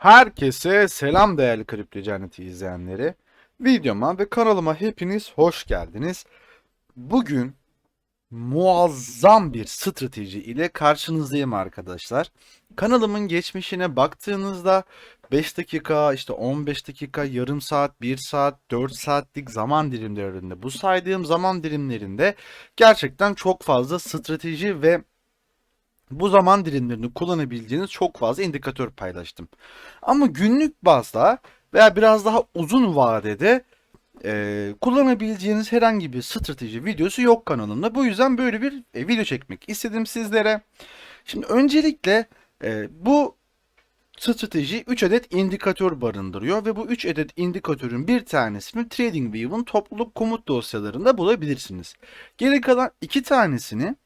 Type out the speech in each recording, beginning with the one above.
Herkese selam değerli Kripto Cenneti izleyenleri. Videoma ve kanalıma hepiniz hoş geldiniz. Bugün muazzam bir strateji ile karşınızdayım arkadaşlar. Kanalımın geçmişine baktığınızda 5 dakika, işte 15 dakika, yarım saat, 1 saat, 4 saatlik zaman dilimlerinde bu saydığım zaman dilimlerinde gerçekten çok fazla strateji ve bu zaman dilimlerini kullanabileceğiniz çok fazla indikatör paylaştım. Ama günlük bazda veya biraz daha uzun vadede e, kullanabileceğiniz herhangi bir strateji videosu yok kanalımda. Bu yüzden böyle bir e, video çekmek istedim sizlere. Şimdi öncelikle e, bu strateji 3 adet indikatör barındırıyor ve bu 3 adet indikatörün bir tanesini TradingView'un topluluk komut dosyalarında bulabilirsiniz. Geri kalan iki tanesini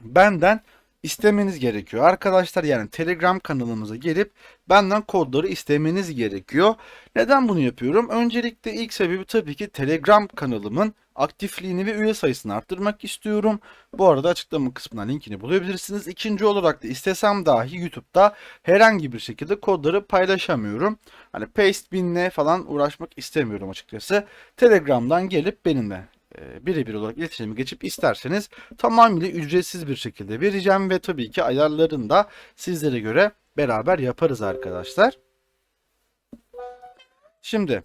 benden istemeniz gerekiyor. Arkadaşlar yani Telegram kanalımıza gelip benden kodları istemeniz gerekiyor. Neden bunu yapıyorum? Öncelikle ilk sebebi tabii ki Telegram kanalımın aktifliğini ve üye sayısını arttırmak istiyorum. Bu arada açıklama kısmına linkini bulabilirsiniz. İkinci olarak da istesem dahi YouTube'da herhangi bir şekilde kodları paylaşamıyorum. Hani paste binle falan uğraşmak istemiyorum açıkçası. Telegram'dan gelip benimle birebir olarak iletişime geçip isterseniz tamamıyla ücretsiz bir şekilde vereceğim ve tabii ki ayarlarını da sizlere göre beraber yaparız arkadaşlar. Şimdi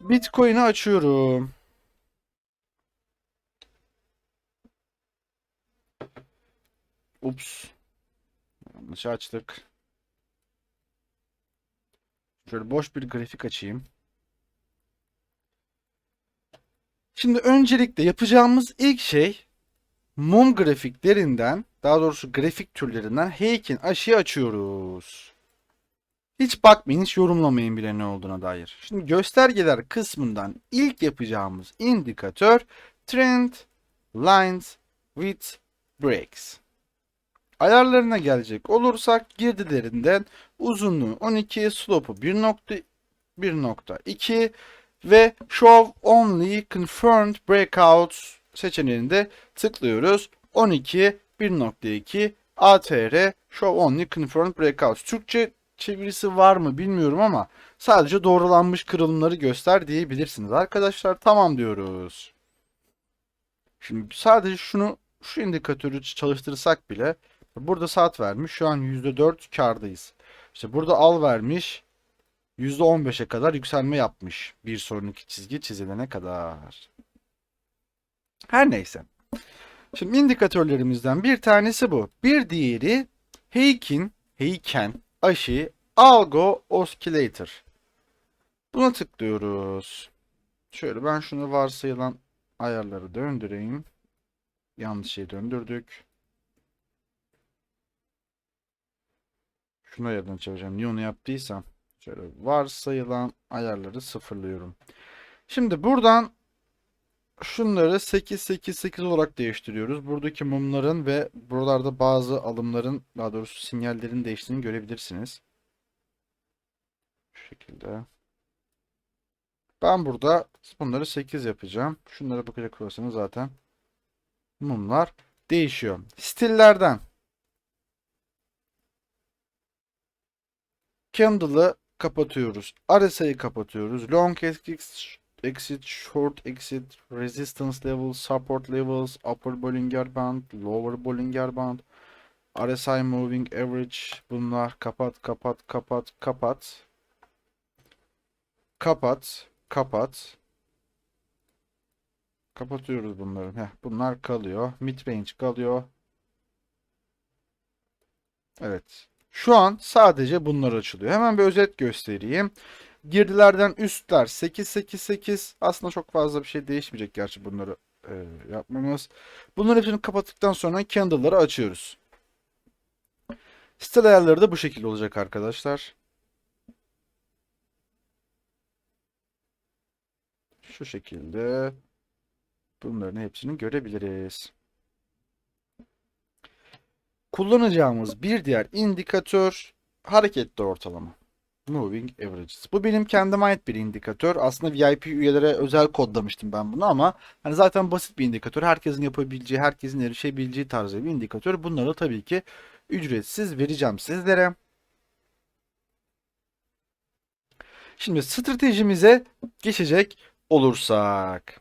Bitcoin'i açıyorum. Ups. Yanlış açtık. Şöyle boş bir grafik açayım. Şimdi öncelikle yapacağımız ilk şey mum grafiklerinden, daha doğrusu grafik türlerinden Heyk'in aşıyı açıyoruz. Hiç bakmayın, hiç yorumlamayın bile ne olduğuna dair. Şimdi göstergeler kısmından ilk yapacağımız indikatör Trend Lines with Breaks. Ayarlarına gelecek olursak girdilerinden uzunluğu 12, slope'u 1.1.2 ve Show Only Confirmed Breakouts seçeneğinde tıklıyoruz. 12 1.2 ATR Show Only Confirmed Breakouts. Türkçe çevirisi var mı bilmiyorum ama sadece doğrulanmış kırılımları göster diyebilirsiniz. Arkadaşlar tamam diyoruz. Şimdi sadece şunu şu indikatörü çalıştırsak bile burada saat vermiş. Şu an %4 kardayız. İşte burada al vermiş. %15'e kadar yükselme yapmış. Bir sonraki çizgi çizilene kadar. Her neyse. Şimdi indikatörlerimizden bir tanesi bu. Bir diğeri Heikin, Heiken, aşı, Algo Oscillator. Buna tıklıyoruz. Şöyle ben şunu varsayılan ayarları döndüreyim. Yanlış şey döndürdük. Şunu ayardan çevireceğim. Niye onu yaptıysam. Şöyle varsayılan ayarları sıfırlıyorum. Şimdi buradan şunları 8 8 8 olarak değiştiriyoruz. Buradaki mumların ve buralarda bazı alımların daha doğrusu sinyallerin değiştiğini görebilirsiniz. Şu şekilde. Ben burada bunları 8 yapacağım. Şunlara bakacak olursanız zaten mumlar değişiyor. Stillerden Candle'ı kapatıyoruz. RSI'yi kapatıyoruz. Long exit, short exit, resistance levels, support levels, upper Bollinger Band, lower Bollinger Band, RSI moving average bunlar kapat kapat kapat kapat kapat kapat kapatıyoruz bunları. Heh, bunlar kalıyor. Mid range kalıyor. Evet. Şu an sadece bunlar açılıyor. Hemen bir özet göstereyim. Girdilerden üstler 888. Aslında çok fazla bir şey değişmeyecek gerçi bunları e, yapmamız. Bunların hepsini kapattıktan sonra candle'ları açıyoruz. Site ayarları da bu şekilde olacak arkadaşlar. Şu şekilde bunların hepsini görebiliriz. Kullanacağımız bir diğer indikatör hareketli ortalama. Moving Averages. Bu benim kendime ait bir indikatör. Aslında VIP üyelere özel kodlamıştım ben bunu ama hani zaten basit bir indikatör. Herkesin yapabileceği, herkesin erişebileceği tarzda bir indikatör. Bunları tabii ki ücretsiz vereceğim sizlere. Şimdi stratejimize geçecek olursak.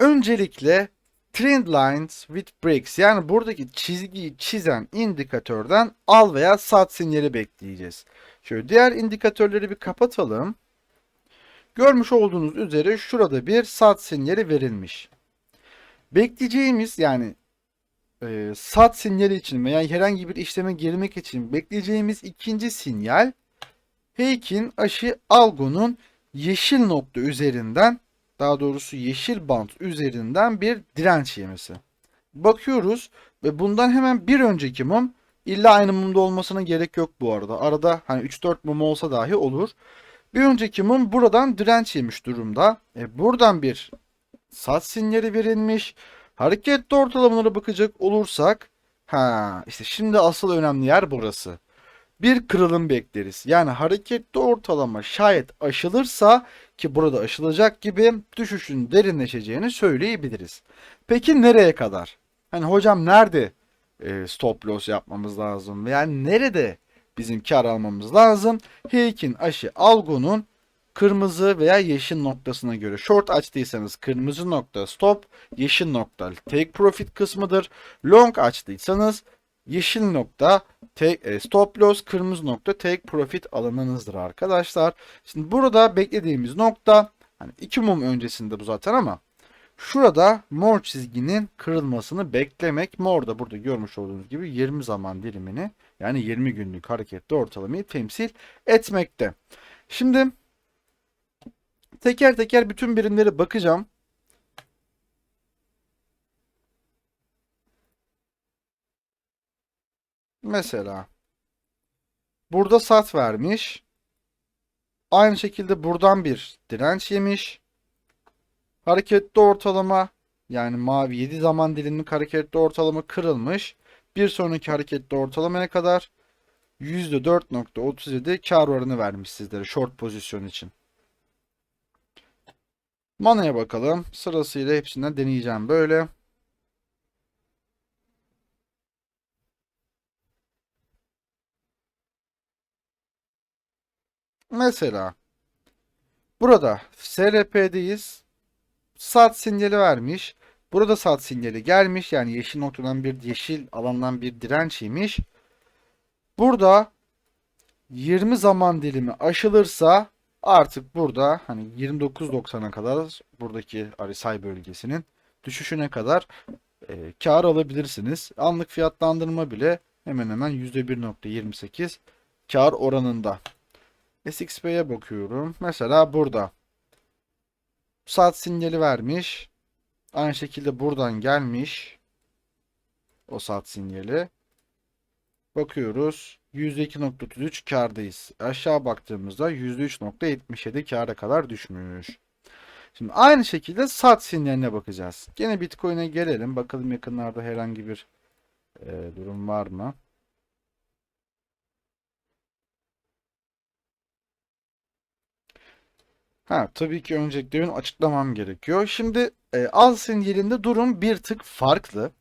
Öncelikle Trend Lines with Breaks yani buradaki çizgiyi çizen indikatörden al veya sat sinyali bekleyeceğiz. Şöyle diğer indikatörleri bir kapatalım. Görmüş olduğunuz üzere şurada bir sat sinyali verilmiş. Bekleyeceğimiz yani e, sat sinyali için veya herhangi bir işleme girmek için bekleyeceğimiz ikinci sinyal Heikin aşı algonun yeşil nokta üzerinden daha doğrusu yeşil bant üzerinden bir direnç yemesi. Bakıyoruz ve bundan hemen bir önceki mum illa aynı mumda olmasına gerek yok bu arada. Arada hani 3-4 mum olsa dahi olur. Bir önceki mum buradan direnç yemiş durumda. E buradan bir sat sinyali verilmiş. Hareketli ortalamalara bakacak olursak ha işte şimdi asıl önemli yer burası bir kırılım bekleriz. Yani hareketli ortalama şayet aşılırsa ki burada aşılacak gibi düşüşün derinleşeceğini söyleyebiliriz. Peki nereye kadar? Hani hocam nerede e, stop loss yapmamız lazım? Yani nerede bizim kar almamız lazım? Heikin aşı algonun kırmızı veya yeşil noktasına göre short açtıysanız kırmızı nokta stop, yeşil nokta take profit kısmıdır. Long açtıysanız yeşil nokta take, e, stop loss, kırmızı nokta take profit alanınızdır arkadaşlar. Şimdi burada beklediğimiz nokta hani iki mum öncesinde bu zaten ama şurada mor çizginin kırılmasını beklemek. Mor da burada görmüş olduğunuz gibi 20 zaman dilimini yani 20 günlük hareketli ortalamayı temsil etmekte. Şimdi teker teker bütün birimlere bakacağım. Mesela burada sat vermiş. Aynı şekilde buradan bir direnç yemiş. Hareketli ortalama yani mavi 7 zaman dilimlik hareketli ortalama kırılmış. Bir sonraki hareketli ortalamaya kadar %4.37 kar oranı vermiş sizlere short pozisyon için. Mana'ya bakalım. Sırasıyla hepsinden deneyeceğim böyle. Mesela burada SRP'deyiz. Sat sinyali vermiş. Burada sat sinyali gelmiş. Yani yeşil noktadan bir yeşil alandan bir direnç yemiş. Burada 20 zaman dilimi aşılırsa artık burada hani 29.90'a kadar buradaki RSI bölgesinin düşüşüne kadar e, kar alabilirsiniz. Anlık fiyatlandırma bile hemen hemen %1.28 kar oranında. SXP'ye bakıyorum. Mesela burada. Saat sinyali vermiş. Aynı şekilde buradan gelmiş. O saat sinyali. Bakıyoruz. %2.33 kardayız. Aşağı baktığımızda %3.77 kâra kadar düşmüş. Şimdi aynı şekilde sat sinyaline bakacağız. Gene Bitcoin'e gelelim. Bakalım yakınlarda herhangi bir e, durum var mı? Ha, tabii ki öncelikle benim açıklamam gerekiyor. Şimdi e, al sinyalinde durum bir tık farklı.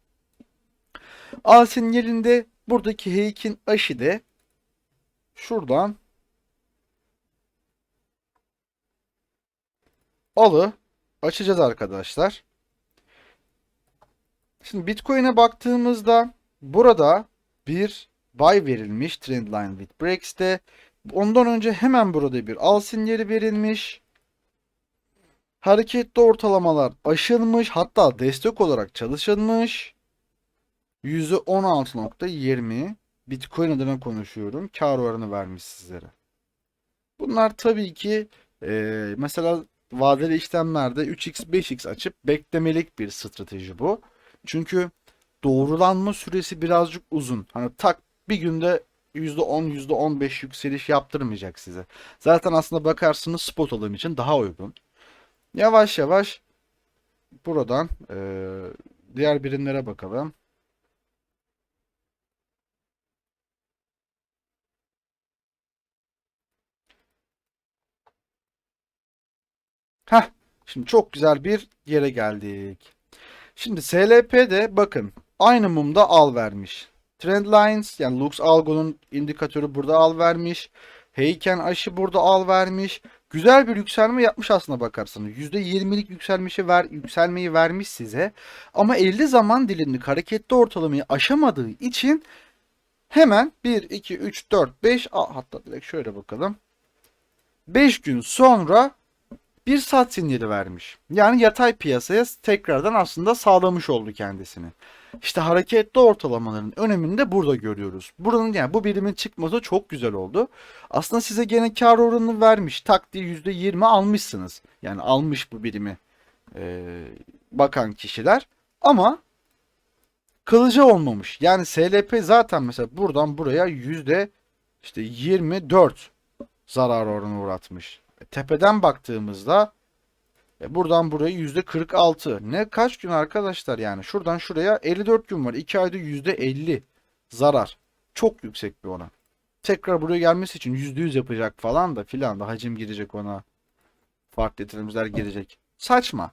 Al sinyalinde buradaki heykin aşı de şuradan alı açacağız arkadaşlar. Şimdi Bitcoin'e baktığımızda burada bir buy verilmiş Trendline with Breaks'te. Ondan önce hemen burada bir al sinyali verilmiş. Hareketli ortalamalar aşılmış hatta destek olarak çalışılmış. %16.20 Bitcoin adına konuşuyorum. Kar oranı vermiş sizlere. Bunlar tabii ki e, mesela vadeli işlemlerde 3x 5x açıp beklemelik bir strateji bu. Çünkü doğrulanma süresi birazcık uzun. Hani tak bir günde %10 %15 yükseliş yaptırmayacak size. Zaten aslında bakarsınız spot alım için daha uygun. Yavaş yavaş buradan e, diğer birimlere bakalım. Heh, şimdi çok güzel bir yere geldik. Şimdi SLP'de bakın aynı mumda al vermiş. Trendlines yani Lux Algo'nun indikatörü burada al vermiş. Heyken aşı burada al vermiş. Güzel bir yükselme yapmış aslına bakarsanız. %20'lik yükselmişi ver, yükselmeyi vermiş size. Ama 50 zaman dilimlik hareketli ortalamayı aşamadığı için hemen 1, 2, 3, 4, 5 hatta direkt şöyle bakalım. 5 gün sonra bir sat sinyali vermiş. Yani yatay piyasaya tekrardan aslında sağlamış oldu kendisini. İşte hareketli ortalamaların önemini de burada görüyoruz. Buranın yani bu birimin çıkması çok güzel oldu. Aslında size gene kar oranını vermiş. Tak diye %20 almışsınız. Yani almış bu birimi e, bakan kişiler. Ama kalıcı olmamış. Yani SLP zaten mesela buradan buraya yüzde işte 24 zarar oranı uğratmış. Tepeden baktığımızda e, buradan buraya yüzde 46. Ne kaç gün arkadaşlar yani? Şuradan şuraya 54 gün var. 2 ayda yüzde 50 zarar. Çok yüksek bir oran. Tekrar buraya gelmesi için yüzde yüz yapacak falan da filan da hacim girecek ona. Farklı yatırımcılar girecek. Saçma.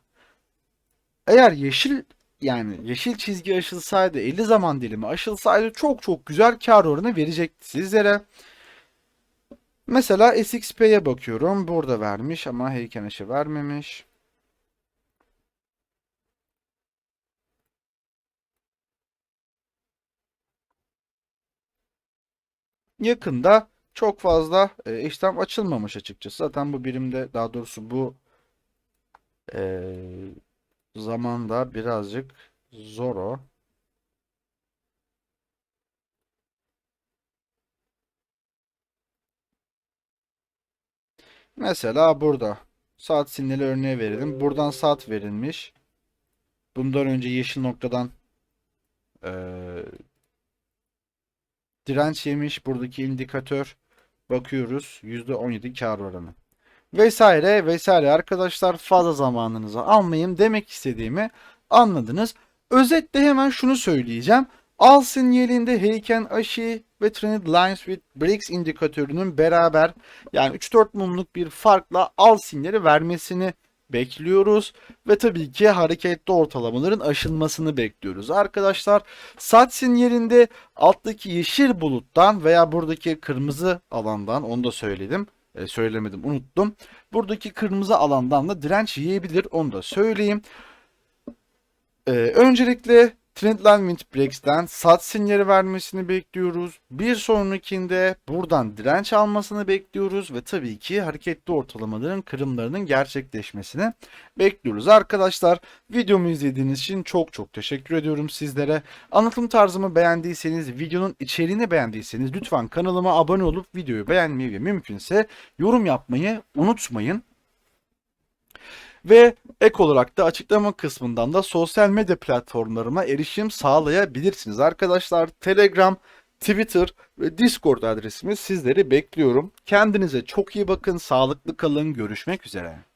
Eğer yeşil yani yeşil çizgi aşılsaydı 50 zaman dilimi aşılsaydı çok çok güzel kar oranı verecekti sizlere. Mesela SXP'ye bakıyorum. Burada vermiş ama heyken aşı vermemiş. Yakında çok fazla e, işlem açılmamış açıkçası. Zaten bu birimde daha doğrusu bu e, zamanda birazcık zor o. Mesela burada saat sinyali örneği verelim. Buradan saat verilmiş. Bundan önce yeşil noktadan eee, direnç yemiş. Buradaki indikatör bakıyoruz. %17 kar oranı. Vesaire vesaire arkadaşlar fazla zamanınızı almayayım demek istediğimi anladınız. Özetle hemen şunu söyleyeceğim. Al sinyalinde heyken aşı ve Trend Lines with Breaks indikatörünün beraber yani 3-4 mumluk bir farkla al sinyali vermesini bekliyoruz ve tabii ki hareketli ortalamaların aşılmasını bekliyoruz. Arkadaşlar sat sinyalinde alttaki yeşil buluttan veya buradaki kırmızı alandan onu da söyledim. E, söylemedim unuttum. Buradaki kırmızı alandan da direnç yiyebilir onu da söyleyeyim. Ee, öncelikle Trendline Windbreaks'ten sat sinyali vermesini bekliyoruz. Bir sonrakinde buradan direnç almasını bekliyoruz ve tabii ki hareketli ortalamaların kırımlarının gerçekleşmesini bekliyoruz. Arkadaşlar videomu izlediğiniz için çok çok teşekkür ediyorum sizlere. Anlatım tarzımı beğendiyseniz, videonun içeriğini beğendiyseniz lütfen kanalıma abone olup videoyu beğenmeyi ve mümkünse yorum yapmayı unutmayın. Ve ek olarak da açıklama kısmından da sosyal medya platformlarıma erişim sağlayabilirsiniz. Arkadaşlar Telegram, Twitter ve Discord adresimiz sizleri bekliyorum. Kendinize çok iyi bakın, sağlıklı kalın, görüşmek üzere.